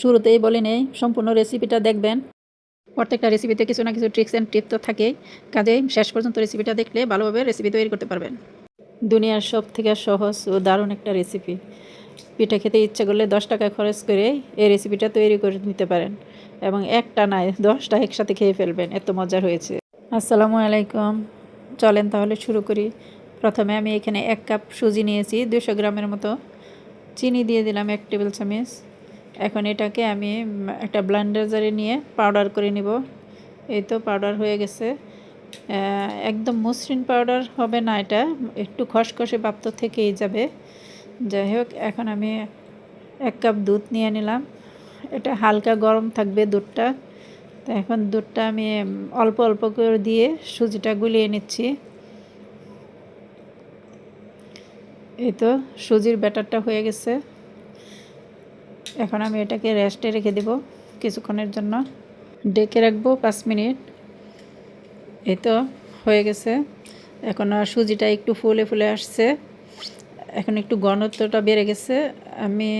শুরুতেই বলে নেই, সম্পূর্ণ রেসিপিটা দেখবেন। প্রত্যেকটা রেসিপিতে কিছু না কিছু ট্রিক্স অ্যান্ড টিপ তো থাকেই। কাজেই শেষ পর্যন্ত রেসিপিটা দেখলে ভালোভাবে রেসিপি তৈরি করতে পারবেন। দুনিয়ার সব থেকে সহজ ও দারুণ একটা রেসিপি পিঠা খেতে ইচ্ছা করলে দশ টাকা খরচ করে এই রেসিপিটা তৈরি করে নিতে পারেন এবং একটা নয় দশটা একসাথে খেয়ে ফেলবেন, এত মজার হয়েছে। আসসালামু আলাইকুম। চলেন তাহলে শুরু করি। প্রথমে আমি এখানে এক কাপ সুজি নিয়েছি দুশো গ্রামের মতো। চিনি দিয়ে দিলাম এক টেবিল চামচ। এখন এটাকে আমি একটা ব্লেন্ডার জারে নিয়ে পাউডার করে নিব। এই তো পাউডার হয়ে গেছে। একদম মসৃণ পাউডার হবে না এটা, একটু খসখসে ভাব তো থেকেই যাবে। যাই হোক, এখন আমি এক কাপ দুধ নিয়ে নিলাম। এটা হালকা গরম থাকবে দুধটা। তো এখন দুধটা আমি অল্প অল্প করে দিয়ে সুজিটা গুলিয়ে নিচ্ছি। এই তো সুজির ব্যাটারটা হয়ে গেছে। এখন আমি এটাকে রেস্টে রেখে দেব কিছুক্ষণের জন্য। ডেকে রাখব পাঁচ মিনিট। এই তো হয়ে গেছে। এখন আর সুজিটা একটু ফুলে ফুলে আসছে। এখন একটু ঘনত্বটা বেড়ে গেছে। আমি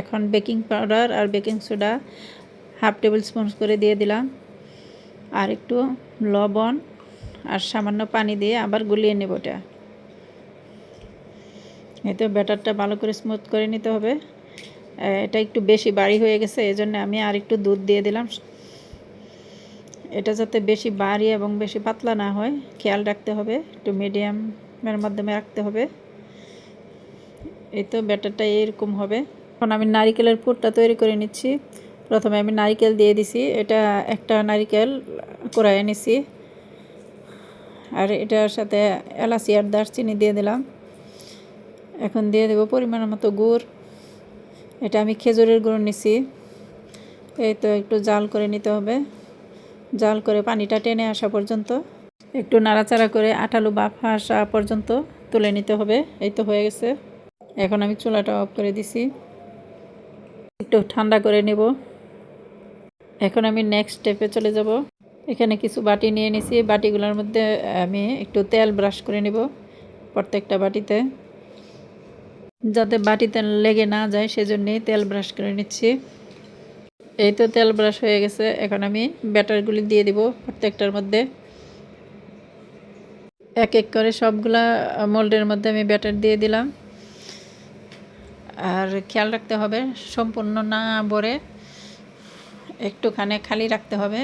এখন বেকিং পাউডার আর baking soda half tablespoon করে দিয়ে দিলাম। আর একটু লবণ আর সামান্য পানি দিয়ে আবার গুলিয়ে নেব ওটা এতে ব্যাটারটা ভালো করে স্মুথ করে নিতে হবে। এটা একটু বেশি বাড়ি হয়ে গেছে এই জন্য আমি আর একটু দুধ দিয়ে দিলাম। এটা যাতে বেশি বাড়ি এবং বেশি পাতলা না হয়, খেয়াল রাখতে হবে, একটু মিডিয়ামের মাধ্যমে রাখতে হবে। এই তো ব্যাটারটা এরকম হবে। এখন আমি নারিকেলের পুরটা তৈরি করে নিচ্ছি। প্রথমে আমি নারিকেল দিয়ে দিছি, এটা একটা নারিকেল কোরাই নিছি। আর এটার সাথে এলাচি আর দারচিনি দিয়ে দিলাম। এখন দিয়ে দেবো পরিমাণ মতো গুড়। এটা আমি খেজুরের গুঁড়ো নিছি। এই তো একটু জাল করে নিতে হবে। জাল করে পানিটা টেনে আসা পর্যন্ত। একটু নাড়াচাড়া করে আঠালো বাফা আসা পর্যন্ত তুলে নিতে হবে। এই তো হয়ে গেছে। এখন আমি চুলাটা অফ করে দিছি। একটু ঠান্ডা করে নেব। এখন আমি নেক্সট স্টেপে চলে যাব। এখানে কিছু বাটি নিয়ে নিছি। বাটিগুলোর মধ্যে আমি একটু তেল ব্রাশ করে নেব প্রত্যেকটা বাটিতে। যাতে বাটিতে লেগে না যায়, সেজন্যই তেল ব্রাশ করে নিচ্ছি। এই তো তেল ব্রাশ হয়ে গেছে। এখন আমি ব্যাটারগুলি দিয়ে দিব প্রত্যেকটার মধ্যে। এক এক করে সবগুলা মোল্ডের মধ্যে আমি ব্যাটার দিয়ে দিলাম। আর খেয়াল রাখতে হবে, সম্পূর্ণ না ভরে একটুখানি খালি রাখতে হবে।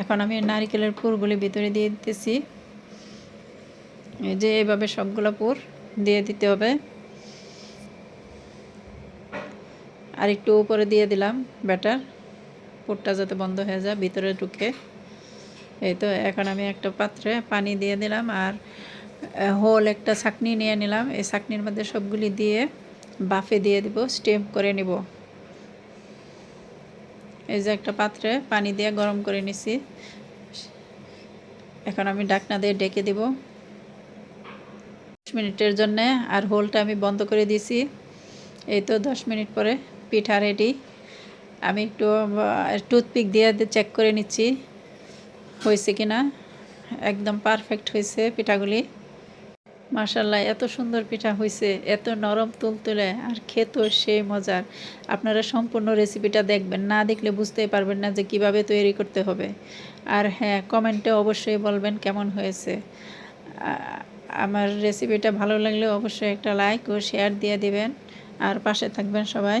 এখন আমি নারিকেলের পুরগুলি ভিতরে দিয়ে দিতেছি। এই যে এইভাবে সবগুলো পুর দিয়ে দিতে হবে। আর একটু উপরে দিয়ে দিলাম ব্যাটার। পুরটা যাতে বন্ধ হয়ে যায়, ভিতরে ঢুকে। এই তো, এখন আমি একটা পাত্রে পানি দিয়ে দিলাম আর হোল একটা ছাকনি নিয়ে নিলাম। এই ছাকনির মধ্যে সবগুলি দিয়ে বাফে দিয়ে দিব, স্টিম করে নিব। এই যে একটা পাত্রে পানি দিয়ে গরম করে নিছি। এখন আমি ডাকনা দিয়ে ডেকে দিব। দশ মিনিটের জন্যে আর হোলটা আমি বন্ধ করে দিয়েছি। এই তো, দশ মিনিট পরে পিঠা রেডি আমি একটু টুথপিক দিয়ে চেক করে নিচ্ছি, হয়েছে কি না? একদম পারফেক্ট হয়েছে পিঠাগুলি। মার্শাল্লাহ এত সুন্দর পিঠা হয়েছে, এত নরম তুলতুলে, আর খেতেও সেই মজার। আপনারা সম্পূর্ণ রেসিপিটা দেখবেন, না দেখলে বুঝতেই পারবেন না যে কীভাবে তৈরি করতে হবে। আর হ্যাঁ কমেন্টে অবশ্যই বলবেন কেমন হয়েছে। আমার রেসিপিটা ভালো লাগলে অবশ্যই একটা লাইক ও শেয়ার দিয়ে দিবেন। আর পাশে থাকবেন সবাই।